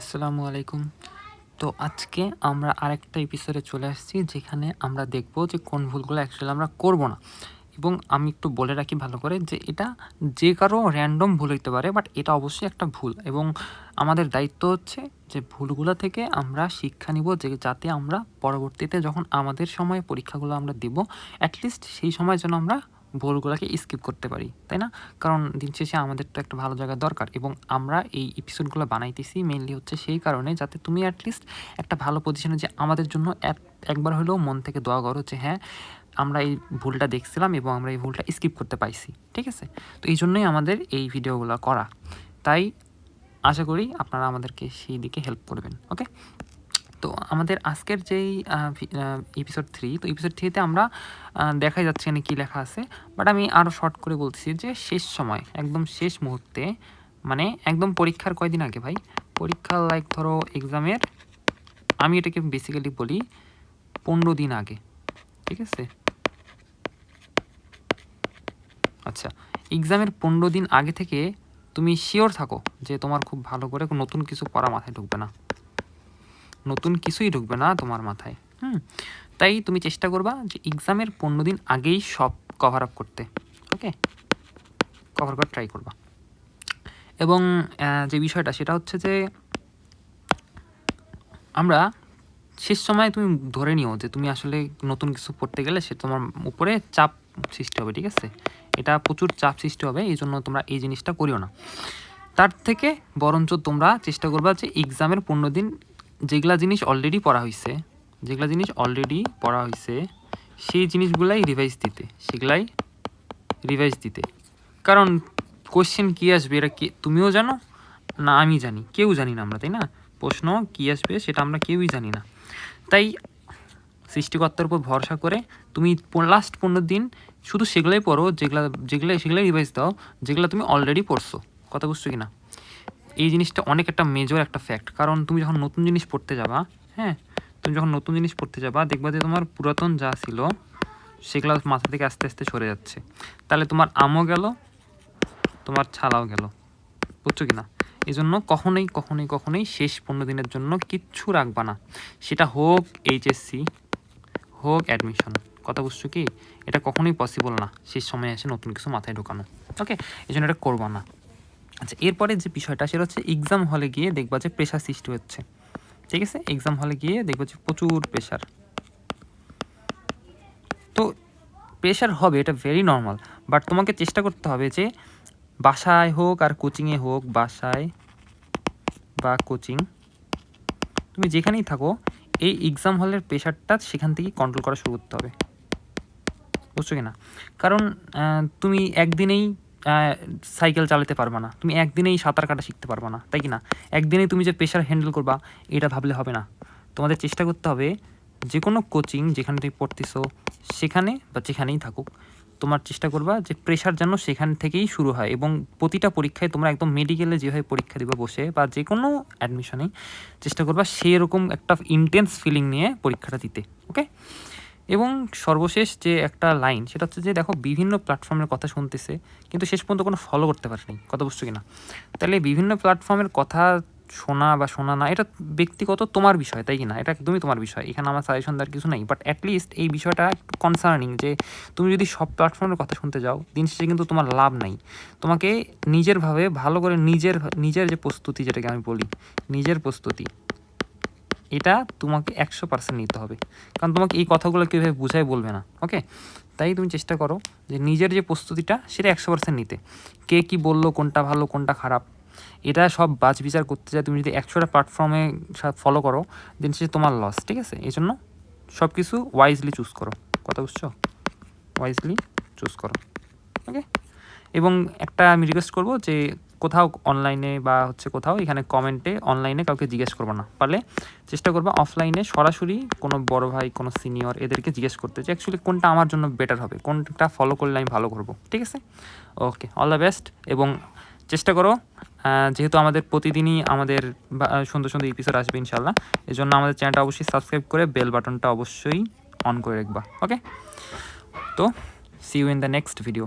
আসসালামু আলাইকুম। তো আজকে আমরা আরেকটা এপিসোডে চলে আসছি, যেখানে আমরা দেখব যে কোন ভুলগুলো অ্যাকচুয়ালি আমরা করব না। এবং আমি একটু বলে রাখি ভালো করে যে এটা যে কারও র্যান্ডম ভুল হইতে পারে বাট এটা অবশ্যই একটা ভুল। এবং আমাদের দায়িত্ব হচ্ছে যে ভুলগুলো থেকে আমরা শিক্ষা নিব যে যাতে আমরা পরবর্তীতে যখন আমাদের সময় পরীক্ষাগুলো আমরা দিব অ্যাটলিস্ট সেই সময় যেন আমরা ভুলগুলোকে স্কিপ করতে পারি, তাই না? কারণ দিন শেষে আমাদের তো একটা ভালো জায়গা দরকার এবং আমরা এই এপিসোডগুলো বানাইতেছি মেনলি হচ্ছে সেই কারণে যাতে তুমি অ্যাটলিস্ট একটা ভালো পজিশনে যে আমাদের জন্য এক- একবার হলেও মন থেকে দোয়া করো যে হ্যাঁ আমরা এই ভুলটা দেখছিলাম এবং আমরা এই ভুলটা স্কিপ করতে পাইছি, ঠিক আছে? তো এই জন্যই আমাদের এই ভিডিওগুলো করা। তাই আশা করি আপনারা আমাদেরকে সেই দিকে হেল্প করবেন ওকে তো আমাদের আজকের যেই এপিসোড থ্রি তো এপিসোড থ্রিতে আমরা দেখাই যাচ্ছে এখানে কী লেখা আছে। বাট আমি আরও শর্ট করে বলছি যে শেষ সময়, একদম শেষ মুহূর্তে মানে একদম পরীক্ষার কয়দিন আগে ভাই? পরীক্ষা লাইক ধরো এক্সামের আমি এটাকে বেসিক্যালি বলি পনেরো দিন আগে, ঠিক আছে? আচ্ছা এক্সামের পনেরো দিন আগে থেকে তুমি শিওর থাকো যে তোমার খুব ভালো করে নতুন কিছু পড়া মাথায় ঢুকবে না। নতুন কিছুই ঢুকবে না তোমার মাথায়, হুম? তাই তুমি চেষ্টা করবা যে এক্সামের পনেরো দিন আগেই সব কভার আপ করতে ওকে কভার করার ট্রাই করবা। এবং যে বিষয়টা সেটা হচ্ছে যে আমরা শেষ সময় তুমি ধরে নিও যে তুমি আসলে নতুন কিছু পড়তে গেলে সে তোমার উপরে চাপ সৃষ্টি হবে, ঠিক আছে? এটা প্রচুর চাপ সৃষ্টি হবে, এই জন্য তোমরা এই জিনিসটা করিও না। তার থেকে বরঞ্চ তোমরা চেষ্টা করবা যে এক্সামের পনেরো দিন যেগুলা জিনিস অলরেডি পড়া হয়েছে যেগুলা জিনিস অলরেডি পড়া হয়েছে সেই জিনিসগুলাই রিভাইজ দিতে, সেগুলাই রিভাইজ দিতে। কারণ কোশ্চেন কী আসবে এটা কে, তুমিও জানো? না, আমি জানি। কেউ জানি না আমরা, তাই না? প্রশ্ন কী আসবে, সেটা আমরা কেউই জানি না। তাই সৃষ্টিকর্তার উপর ভরসা করে তুমি লাস্ট পনেরো দিন শুধু সেগুলোই পড়ো, যেগুলা যেগুলো সেগুলোই রিভাইজ দাও, যেগুলো তুমি অলরেডি পড়ছো। কথা বুঝছ কি না এই জিনিসটা অনেক একটা মেজর একটা ফ্যাক্ট কারণ তুমি যখন নতুন জিনিস পড়তে যাবা হ্যাঁ তুমি যখন নতুন জিনিস পড়তে যাবা, দেখবা যে তোমার পুরাতন যা ছিল সেগুলো মাথা থেকে আস্তে আস্তে সরে যাচ্ছে। তাহলে তোমার আমও গেল, তোমার ছালাও গেল। বুঝছ কি না এই জন্য কখনোই কখনোই কখনোই শেষ পনেরো দিনের জন্য কিচ্ছু রাখবা না। সেটা হোক এইচএসসি হোক অ্যাডমিশন কথা বুঝছ কি? এটা কখনোই পসিবল না। শেষ সময় এসে নতুন কিছু মাথায় ঢোকানো। ওকে এই জন্য এটা করব না। আচ্ছা এরপরে যে বিষয়টা, সেটা হচ্ছে এক্সাম হলে গিয়ে দেখবা যে প্রেশার সৃষ্টি হচ্ছে। ঠিক আছে? এক্সাম হলে গিয়ে দেখবা যে প্রচুর প্রেশার তো প্রেশার হবে, এটা ভেরি নর্মাল বাট তোমাকে চেষ্টা করতে হবে যে বাসায় হোক আর কোচিংয়ে হোক, বাসায় বা কোচিং তুমি যেখানেই থাকো, এই এক্সাম হলের প্রেশারটা সেখান থেকেই কন্ট্রোল করা শুরু করতে হবে। বুঝছ কি না কারণ তুমি একদিনেই সাইকেল চালাতে পারবে না। তুমি একদিনেই সাঁতার কাটা শিখতে পারবে না, তাই কি না? একদিনেই তুমি যে প্রেশার হ্যান্ডেল করবা, এটা ভাবলে হবে না। তোমাদের চেষ্টা করতে হবে যে কোনো কোচিং যেখানে তুমি পড়তেছো, সেখানে বা যেখানেই থাকুক, তোমার চেষ্টা করবা যে প্রেশার যেন সেখান থেকেই শুরু হয় এবং প্রতিটা পরীক্ষায় তোমরা একদম মেডিকেলে যেভাবে পরীক্ষা দিবা বসে বা যে কোনো অ্যাডমিশনেই চেষ্টা করবা সেরকম একটা ইন্টেন্স ফিলিং নিয়ে পরীক্ষাটা দিতে ওকে এবং সর্বশেষ যে একটা লাইন, সেটা হচ্ছে যে, দেখো, বিভিন্ন প্ল্যাটফর্মের কথা শুনতেছে, কিন্তু শেষ পর্যন্ত কোনো ফলো করতে পারেনি, কথা বুঝছ কিনা? তাহলে বিভিন্ন প্ল্যাটফর্মের কথা শোনা বা শোনা না, এটা ব্যক্তিগত তোমার বিষয়, তাই কি না এটা একদমই তোমার বিষয়। এখানে আমার সাজেশন দেওয়ার কিছু নেই বাট অ্যাটলিস্ট এই বিষয়টা একটু কনসার্নিং যে, তুমি যদি সব প্ল্যাটফর্মের কথা শুনতে যাও, দিন শেষে কিন্তু তোমার লাভ নাই। তোমাকে নিজেরভাবে ভালো করে নিজের নিজের যে প্রস্তুতি, যেটাকে আমি বলি, নিজের প্রস্তুতি এটা তোমাকে একশো পার্সেন্ট নিতে হবে। কারণ তোমাকে এই কথাগুলো কীভাবে বুঝাই বলবে না ওকে তাই তুমি চেষ্টা করো যে নিজের যে প্রস্তুতিটা সেটা একশো পার্সেন্ট নিতে। কে কি বলল, কোনটা ভালো, কোনটা খারাপ? এটা সব বাজ বিচার করতে যায় তুমি যদি একশোটা প্ল্যাটফর্মে ফলো করো দেন সে তোমার লস ঠিক আছে? এই জন্য সব কিছু ওয়াইজলি চুজ করো। কথা বুঝছ? ওয়াইজলি চুজ করো ওকে এবং একটা আমি রিকোয়েস্ট করব যে কোথাও অনলাইনে বা হচ্ছে কোথাও এখানে কমেন্টে অনলাইনে কাউকে জিজ্ঞেস করব না। পারলে চেষ্টা করবা অফলাইনে সরাসরি কোনো বড় ভাই, কোনো সিনিয়র এদেরকে জিজ্ঞেস করতে যে অ্যাকচুয়ালি কোনটা আমার জন্য বেটার হবে? কোনটা ফলো করলে আমি ভালো করব? ঠিক আছে? ওকে অল দ্য বেস্ট এবং চেষ্টা করো যেহেতু আমাদের প্রতিদিনই আমাদের সুন্দর সুন্দর এপিসোড আসবে ইনশাল্লাহ এই জন্য আমাদের চ্যানেলটা অবশ্যই সাবস্ক্রাইব করে বেল বাটনটা অবশ্যই অন করে রাখবা। ওকে তো see you in the next video